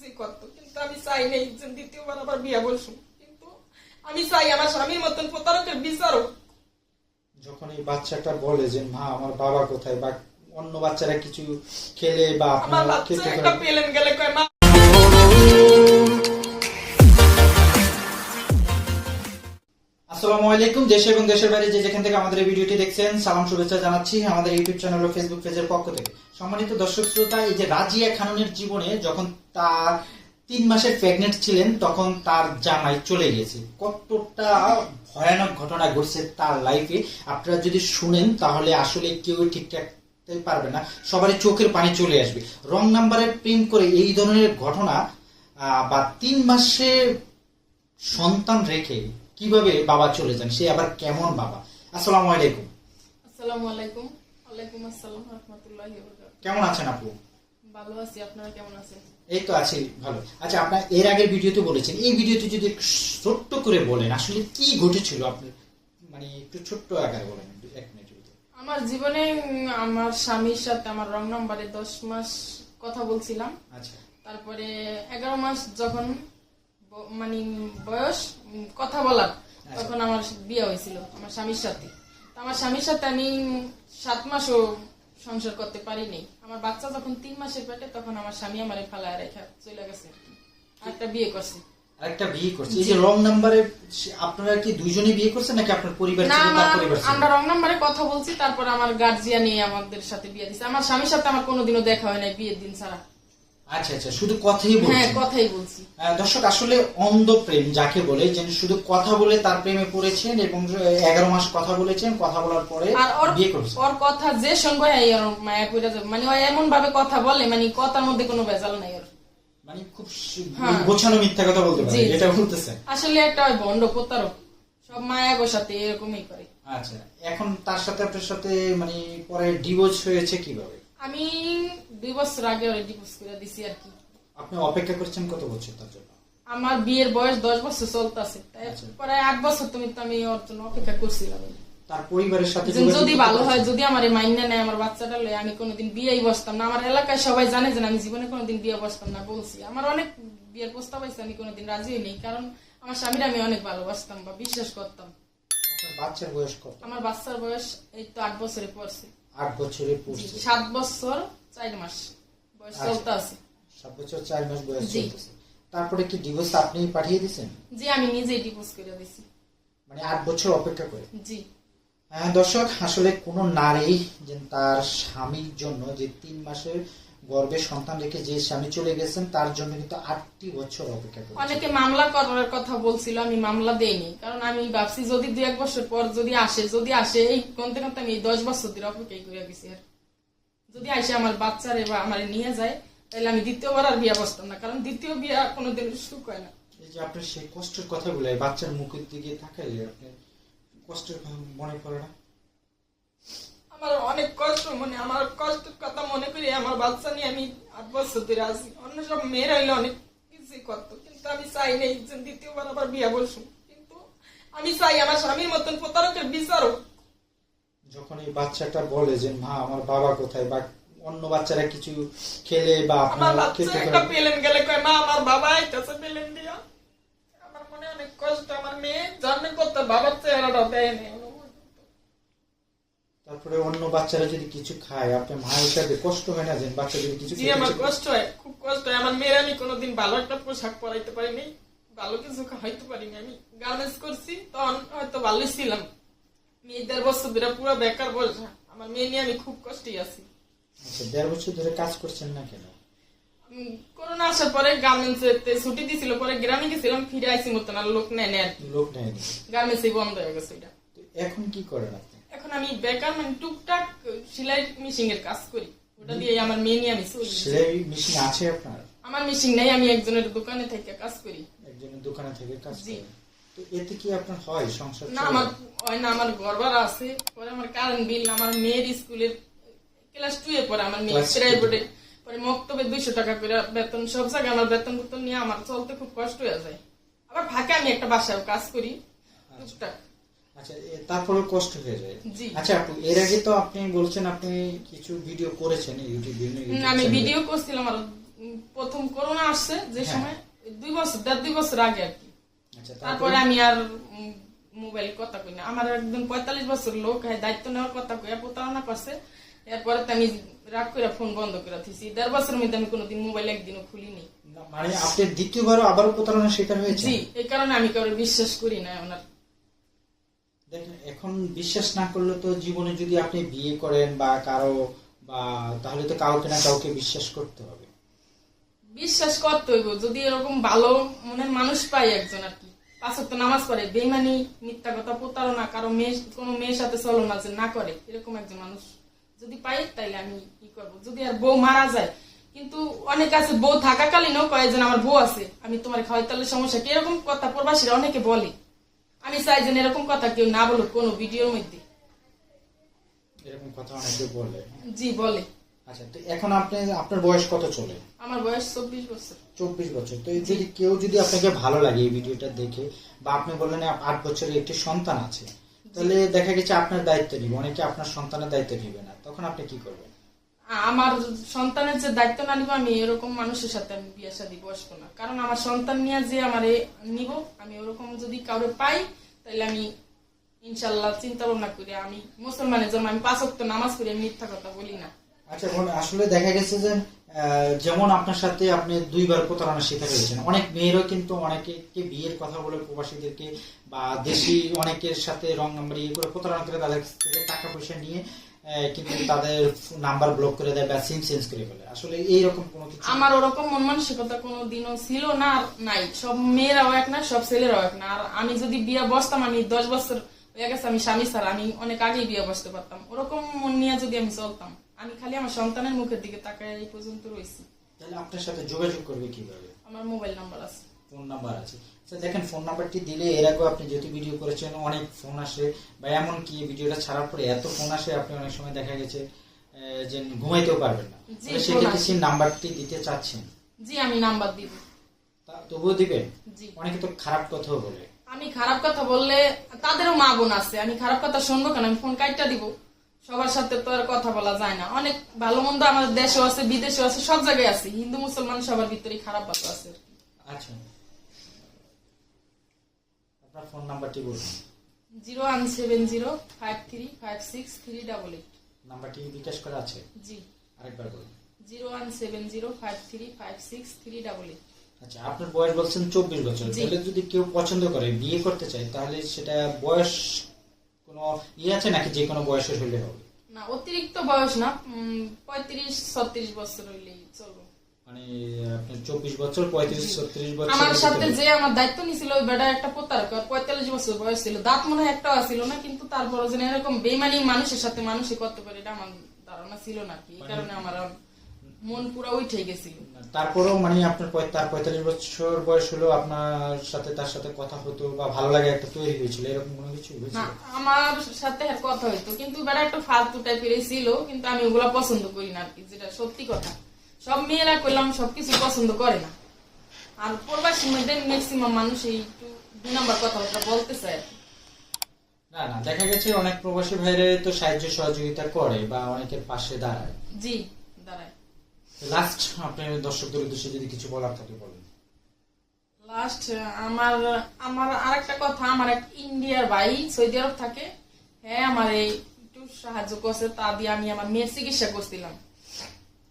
কিছুই করতো। কিন্তু আমি চাই নাই যে দ্বিতীয়বার আবার বিয়া বসুন কিন্তু আমি চাই আমার স্বামীর মতন প্রতারকের বিচারক। যখন এই বাচ্চাটা বলে যে মা আমার বাবা কোথায়? বা অন্য বাচ্চারা কিছু খেলে বা আপনার খেতে পেলেন গেলে কয় মা আসসালামু আলাইকুম, দেশ এবং দেশের বাইরে যে যেখান থেকে আমাদের ভিডিওটি দেখছেন, সালাম, শুভেচ্ছা জানাচ্ছি আমাদের ইউটিউব চ্যানেল ও ফেসবুক পেজের পক্ষ থেকে। সম্মানিত দর্শক শ্রোতা, এই যে রাজিয়া খাননের জীবনে যখন তার তিন মাসের প্রেগনেন্ট ছিলেন, তখন তার জামাই চলে কতটা ভয়ানক ঘটনা ঘটছে তার লাইফে আপনারা যদি শুনেন, তাহলে আসলে কেউ ঠিকঠাক পারবে না। সবারই চোখের পানি চলে আসবে। রং নাম্বারের প্রেম করে এই ধরনের ঘটনা বা তিন মাসে সন্তান রেখে কীভাবে বাবা চলে যান? সে আবার কেমন বাবা? আসসালামু আলাইকুম। আসসালামু আলাইকুম। ওয়ালাইকুম আসসালাম রহমতুল্লাহি কেমন আছেন আপু? ভালো আছি আপনারা কেমন আছেন? এই তো আছি ভালো। আচ্ছা আপনার এর আগের ভিডিওতে বলেছেন এই ভিডিওতে যদি ছোট্ট করে বলেন আসলে কি ঘটেছিল? আপনি মানে একটু ছোট্ট আকারে বলেন এক ভিতরে আমার জীবনে আমার স্বামীর সাথে আমার রং নাম্বারে দশ মাস কথা বলছিলাম। আচ্ছা। তারপরে এগারো মাস যখন মানে বয়স কথা বলার। তখন আমার বিয়ে হয়েছিল আমার স্বামীর সাথে। আমার স্বামীর সাথে আমি সাত মাসও সংসার করতে পারিনি। আমার বাচ্চা যখন তিন মাসের পেটে তখন আমার স্বামী আমার ফালায় রেখা চলে গেছে। একটা বিয়ে করছে। আরেকটা বিয়ে করছে। এই যে রং নাম্বারে আপনারা কি দুইজনে বিয়ে করছেন নাকি আপনার পরিবার না ছিল আমার তার পরিবার আমরা রং নাম্বারে কথা বলছি তারপর আমার গার্জিয়ান নিয়ে আমাদের সাথে বিয়ে দিছে। আমার স্বামীর সাথে আমার কোনোদিনও দেখা হয় নাই বিয়ের দিন ছাড়া। আচ্ছা আচ্ছা শুধু কথাই হ্যাঁ কথাই বলছি। দর্শক আসলে অন্ধ প্রেম যাকে বলে যে শুধু কথা বলে তার প্রেমে পড়েছেন এবং এগারো মাস কথা বলেছেন কথা বলার পরে বিয়ে করেছেন। ওর কথা যে সঙ্গে মায়া পড়ে মানে ও এমন ভাবে কথা বলে মানে কথার মধ্যে কোনো ভেজাল নাই ওর। মানে খুব হ্যাঁ। গোছানো মিথ্যা কথা বলতে পারে। এটা বলতেছেন আসলে একটা ভণ্ড প্রতারক সব মায়া গো সাথে এরকমই করে। আচ্ছা এখন তার সাথে আপনার সাথে মানে পরে ডিভোর্স হয়েছে কীভাবে? আমি দুই বছর আগে ওরে ডিভোর্স করে দিছি আর কি। আপনি অপেক্ষা করছেন কত বছর তার জন্য? আমার বিয়ের বয়স দশ বছর চলতেছে। আচ্ছা। প্রায় আট বছর তুমি তো আমি ওর জন্য অপেক্ষা করছিলাম। তার পরিবারের সাথে যদি ভালো হয় যদি আমার এই মাইন্যা নেয় আমার বাচ্চাটা লয় আমি কোনোদিন বিয়েই বসতাম না। আমার এলাকায় সবাই জানে যে আমি জীবনে কোনোদিন বিয়ে বসতাম না বলছি। আমার অনেক বিয়ের প্রস্তাব আছে আমি কোনোদিন রাজি নেই কারণ আমার স্বামীর আমি অনেক ভালোবাসতাম বা বিশ্বাস করতাম। আপনার বাচ্চার বয়স কত? আমার বাচ্চার বয়স এই তো আট বছরে পড়ছে। আট বছরে পড়ছে সাত বছর চার মাস। বয়স আচ্ছা। চলতে আছে। সাত বছর চার মাস বয়স। চলতেছে। তারপরে কি ডিভোর্স আপনি পাঠিয়ে দিয়েছেন? জি আমি নিজেই ডিভোর্স করে দিয়েছি। মানে আট বছর অপেক্ষা করে? জি। হ্যাঁ, দর্শক আসলে কোনো নারী যে তার স্বামীর জন্য যে তিন মাসের গর্ভে সন্তান রেখে যে স্বামী চলে গেছেন তার জন্য কিন্তু আটটি বছর অপেক্ষা করে অনেকে মামলা করার কথা বলছিল আমি মামলা দেইনি। কারণ আমি ভাবছি যদি দু এক বছর পর যদি আসে যদি আসে এই কোনতে কোনতে আমি দশ বছর ধরে অপেক্ষাই করে গেছি আর। যদি আসে আমার বাচ্চারে বা আমার নিয়ে যায় তাহলে আমি দ্বিতীয়বার আর বিয়া বসতাম না কারণ দ্বিতীয় বিয়া কোনোদিন সুখ হয় না। এই যে আপনার সেই কষ্টের কথা বলে বাচ্চার মুখের দিকে তাকাইলে আপনি কষ্টের কথা মনে পড়ে না? আমার অনেক কষ্ট মনে আমার কষ্টের কথা মনে করি আমার বাচ্চা নিয়ে আমি আট বছর ধরে আছি। অন্য সব মেয়েরা হইলে অনেক কিছুই করতো কিন্তু আমি চাই নাই যে দ্বিতীয়বার আবার বিয়া বসুন কিন্তু আমি চাই আমার স্বামীর মতন প্রতারকের বিচারক। যখন এই বাচ্চাটা বলে যে মা আমার বাবা কোথায়? বা অন্য বাচ্চারা কিছু খেলে বা আমার বাচ্চা খেতে একটা পেলেন গেলে কয় মা আমার বাবা আইতাছে পেলেন দিয়া। আমার মনে অনেক কষ্ট আমার মেয়ে জন্ম করতে বাবার চেহারাটা দেয় নেই। তারপরে অন্য বাচ্চারা যদি কিছু খায় আপনি মা হিসাবে কষ্ট হয় না যে বাচ্চা যদি কিছু জি আমার কষ্ট হয় খুব কষ্ট হয়। আমার মেয়ের আমি কোনোদিন ভালো একটা পোশাক পরাইতে পারিনি ভালো কিছু খাইতে পারিনি আমি। গার্মেন্টস করছি তখন হয়তো ভালোই ছিলাম। মেয়ে দেড় বছর ধরে পুরো বেকার বসা আমার মেয়ে নিয়ে আমি খুব কষ্টেই আছি। আচ্ছা দেড় বছর ধরে কাজ করছেন না কেন? করোনা আসার পরে গার্মেন্টস ছুটি দিছিল পরে গ্রামে গেছিলাম ফিরে আইসি মতন আর লোক নেয় নেয় লোক নেয়নি গার্মেন্টস বন্ধ হয়ে গেছে এটা এখন কি করেন আপনি? এখন আমি বেকার মানে টুকটাক সেলাই মেশিন এর কাজ করি। ওটা দিয়ে আমার মেয়ে নিয়ে আমি চলি সেলাই মেশিন আছে আপনার? আমার মেশিন নেই আমি একজনের দোকানে থেকে কাজ করি। একজনের দোকানে থেকে কাজ জি। করেন। তো এতে কি আপনার হয় সংসার না আমার হয় না আমার গড়বার আছে। পরে আমার কারেন্ট বিল আমার মেয়ের স্কুলের ক্লাস টু এ পরে আমার মেয়ে। প্রাইভেটে পরে মক্তবে দুইশো টাকা করে বেতন সব জায়গায় আমার বেতন বেতন নিয়ে আমার চলতে খুব কষ্ট হয়ে যায়। আবার ফাঁকে আমি একটা বাসায় কাজ করি টুকটাক। আচ্ছা এ- কষ্ট হয়ে যায়? আচ্ছা আপু এর আগে তো আপনি বলছেন আপনি কিছু ভিডিও করেছেন ইউটিউব আমি। ভিডিও করছিলাম আর প্রথম করোনা আসছে যে হ্যাঁ। সময় দুই বছর দেড় দুই বছর আগে আর কি। আচ্ছা তারপরে? তারপরে আমি আর মোবাইল কথা কই না। আমার একদম পঁয়তাল্লিশ বছর লোক হ্যাঁ দায়িত্ব নেওয়ার কথা কইয়া প্রতারণা করছে এরপরে তো আমি রাগ করে ফোন বন্ধ করে দিয়েছি দেড় বছরের মধ্যে আমি কোনোদিন মোবাইল একদিনও খুলিনি। মানে আপনি দ্বিতীয়বারও আবারও প্রতারণার শিকার হয়েছে জি এই কারণে আমি কারও বিশ্বাস করি না ওনার এখন বিশ্বাস না করলে তো জীবনে যদি আপনি বিয়ে করেন বা কারও বা তাহলে তো কাউকে না কাউকে বিশ্বাস করতে হবে। বিশ্বাস করতে হইব। যদি এরকম ভালো মনের মানুষ পাই একজন আর কি। পাঁচক তো নামাজ পড়ে বেমানি মিথ্যা কথা, প্রতারণা, কারও মেয়ে কোনো মেয়ের সাথে চলো না যে না করে, এরকম একজন মানুষ যদি পাই, তাইলে আমি কি করব। যদি আর বউ মারা যায়, কিন্তু অনেক আছে, বউ থাকাকালীনও কয়েকজন আমার বউ আছে, আমি তোমার খাওয়াই, তাহলে সমস্যা কি? এরকম কথা প্রবাসীরা অনেকে বলে। আমি চাই যেন এরকম কথা কেউ না বলুক কোনো ভিডিওর মধ্যে। এরকম কথা অনেকে বলে। জি বলে। আচ্ছা তো এখন আপনি আপনার বয়স কত চলে? আমার বয়স চব্বিশ বছর। চব্বিশ বছর। তো যদি কেউ যদি আপনাকে ভালো লাগে এই ভিডিওটা দেখে বা আপনি বললেন আট বছরের একটি সন্তান আছে তাহলে দেখা গেছে আপনার দায়িত্ব নিবে অনেকে আপনার সন্তানের দায়িত্ব নিবে না। তখন আপনি কি করবেন? আমার সন্তানের যে দায়িত্ব না নিব, আমি এরকম মানুষের সাথে আমি বিয়ে শাদী বসবো না। কারণ আমার সন্তান নিয়ে যে আমার নিব, আমি ওরকম যদি কাউরে পাই তাহলে আমি ইনশাল্লাহ চিন্তা ভাবনা করি আমি মুসলমানের জন্য আমি পাঁচ ওয়াক্ত নামাজ করি আমি মিথ্যা কথা বলি না। আচ্ছা আসলে দেখা গেছে যে যেমন আপনার সাথে আপনি দুইবার প্রতারণার শিকার হয়েছেন। অনেক মেয়েরও কিন্তু অনেকে বিয়ের কথা বলে প্রবাসীদেরকে বা দেশি অনেকের সাথে রং নাম্বার ইয়ে করে প্রতারণা করে তাদের থেকে টাকা পয়সা নিয়ে কিন্তু তাদের নাম্বার ব্লক করে দেয় বা সিম চেঞ্জ করে ফেলে। আসলে এইরকম কোনো কিছু? আমার ওরকম মন মানসিকতা কোনো দিনও ছিল না আর নাই। সব মেয়েরাও এক না সব ছেলেরাও এক না। আর আমি যদি বিয়ে বসতাম আমি দশ বছর হয়ে গেছে আমি স্বামী ছাড়া আমি অনেক আগেই বিয়ে বসতে পারতাম। ওরকম মন নিয়ে যদি আমি চলতাম আমি খালি আমার সন্তানের মুখের দিকে তাকায় এই পর্যন্ত রয়েছি। তাহলে আপনার সাথে যোগাযোগ করবে কীভাবে? আমার মোবাইল নাম্বার আছে। ফোন নাম্বার আছে। আচ্ছা দেখেন ফোন নাম্বারটি দিলে এর আগেও আপনি যেহেতু ভিডিও করেছেন অনেক ফোন আসে। বা এমন কি ভিডিওটা ছাড়ার পরে এত ফোন আসে আপনি অনেক সময় দেখা গেছে যে ঘুমাইতেও পারবেন না। সেক্ষেত্রে সেই নাম্বারটি দিতে চাচ্ছেন। জি আমি নাম্বার দিব। তা তবুও দিবেন? জি। অনেকে তো খারাপ কথাও বলে। আমি খারাপ কথা বললে তাদেরও মা বোন আছে। আমি খারাপ কথা শুনব কেন? আমি ফোন কাটটা দিব। সবার সাথে তো আর কথা বলা যায় না। অনেক ভালো মন্দ আমাদের দেশেও আছে বিদেশেও আছে সব জায়গায় আছে। হিন্দু মুসলমান সবার ভিতরে খারাপ কথা আছে আচ্ছা। আপনার ফোন নাম্বারটি বলুন। Zero one seven zero five three five six three double eight. নাম্বারটি বিকাশ করা আছে? জি। আরেকবার বলুন। Zero one seven zero five three five six three double eight. আচ্ছা আপনার বয়স বলছেন চব্বিশ বছর। তাহলে যদি কেউ পছন্দ করে বিয়ে করতে চায় তাহলে সেটা বয়স কোনো ইয়ে আছে নাকি যে কোনো বয়সের হলে হবে? না অতিরিক্ত বয়স না পঁয়ত্রিশ ছত্রিশ বছর হইলেই। মানে চব্বিশ বছর পঁয়ত্রিশ ছত্রিশ বছর আমার সাথে যে আমার দায়িত্ব নিছিল ওই বেটা একটা প্রতারক পঁয়তাল্লিশ বছর বয়স ছিল। দাঁত মনে হয় একটাও ছিল না কিন্তু তারপর যেন এরকম বেমানি মানুষের সাথে মানুষই করতে পারে এটা আমার ধারণা ছিল না কি। কারণে আমার মন পুরো উঠে গেছিল। তারপরেও মানে আপনার তার পঁয়তাল্লিশ বছর বয়স হলো আপনার সাথে তার সাথে কথা হতো বা ভালো লাগে একটা তৈরি হয়েছিল এরকম কোনো কিছু হয়েছিল? আমার সাথে কথা হইতো কিন্তু বেটা একটা ফালতু টাইপের ছিল কিন্তু আমি ওগুলা পছন্দ করি না আর কি যেটা সত্যি কথা। সব মেয়েরা করলাম সবকিছু পছন্দ করে না। আর প্রবাসী মধ্যে ম্যাক্সিমাম মানুষ এই একটু দুই নম্বর কথাবার্তা বলতে চায় না না দেখা গেছে অনেক প্রবাসী ভাইরে তো সাহায্য সহযোগিতা করে বা অনেকের পাশে দাঁড়ায়। জি দাঁড়ায়। লাস্ট আপনি দর্শকদের উদ্দেশ্যে যদি কিছু বলার থাকে বলেন। লাস্ট আমার আমার আরেকটা কথা আমার এক ইন্ডিয়ার ভাই সৌদি আরব থাকে। হ্যাঁ আমার এই একটু সাহায্য করছে তা দিয়ে আমি আমার মেয়ের চিকিৎসা করছিলাম।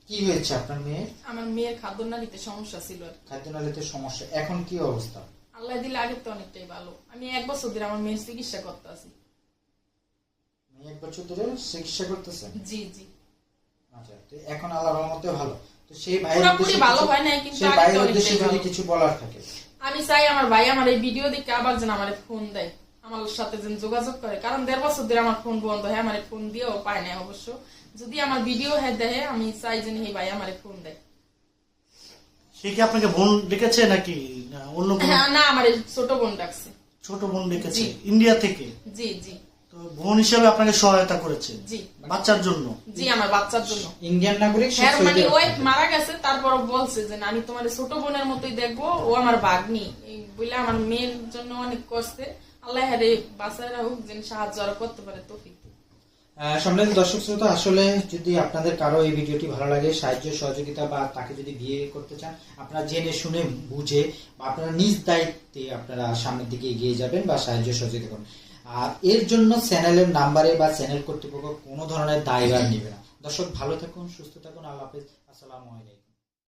কি হয়েছে আপনার মেয়ের আমার মেয়ের খাদ্য নালীতে সমস্যা ছিল। আর কি। খাদ্যনালীতে সমস্যা। এখন কি অবস্থা? আল্লাহ দিলে আগের তো অনেকটাই ভালো। আমি এক বছর ধরে আমার মেয়ের চিকিৎসা করতে আছি। মেয়ে এক বছর ধরে চিকিৎসা করতেছেন জি জি। আচ্ছা তো এখন আল্লাহ রহমতে ভালো। তো সেই ভাইয়ের পুরোপুরি উদ্দেশ্যে ভালো কিছু- হয় নাই, কিন্তু সেই আগে তো ভাইয়ের অনেকটাই উদ্দেশ্যে যদি ভালো। কিছু বলার থাকে। আমি চাই আমার ভাই আমার এই ভিডিও দেখে আবার যেন আমার ফোন দেয়। আমার সাথে যেন যোগাযোগ করে। কারণ দেড় বছর ধরে আমার ফোন বন্ধ হয় আমার ফোন দিয়েও পায় না অবশ্য। যদি আমার ভিডিও হ্যাঁ দেয় আমি চাই যেন এই ভাই আমার ফোন দেয়। সে কি আপনাকে বোন ডেকেছে নাকি? অন্য হ্যাঁ না আমার ছোট বোন ডাকছে। ছোট বোন ডেকেছে ইন্ডিয়া থেকে? জি জি। তো বোন হিসেবে আপনাকে সহায়তা করেছে? জি। বাচ্চার জন্য? জি আমার বাচ্চার জন্য। ইন্ডিয়ান নাগরিক হ্যাঁ মানে ওয়াইফ মারা গেছে তারপর বলছে যে আমি তোমার ছোট বোনের মতোই দেখব ও আমার ভাগ্নি। বলে আমার মেয়ের জন্য অনেক কষ্টে। আল্লাহ হারে বাসায় সাহায্য আরও করতে পারে আসলে যদি আপনাদের কারও এই ভিডিওটি ভালো লাগে, সাহায্য, সহযোগিতা বা তাকে যদি করতে চান, আপনারা জেনে শুনে, বুঝে বা আপনারা নিজ দায়িত্বে আপনারা সামনের দিকে এগিয়ে যাবেন বা সাহায্য, সহযোগিতা করুন। আর এর জন্য চ্যানেলের নাম্বারে বা চ্যানেল কর্তৃপক্ষ কোনো ধরনের দায়ভার নেবে না। দর্শক, ভালো থাকুন, সুস্থ থাকুন, আল্লাহ হাফেজ। আসসালামু আলাইকুম।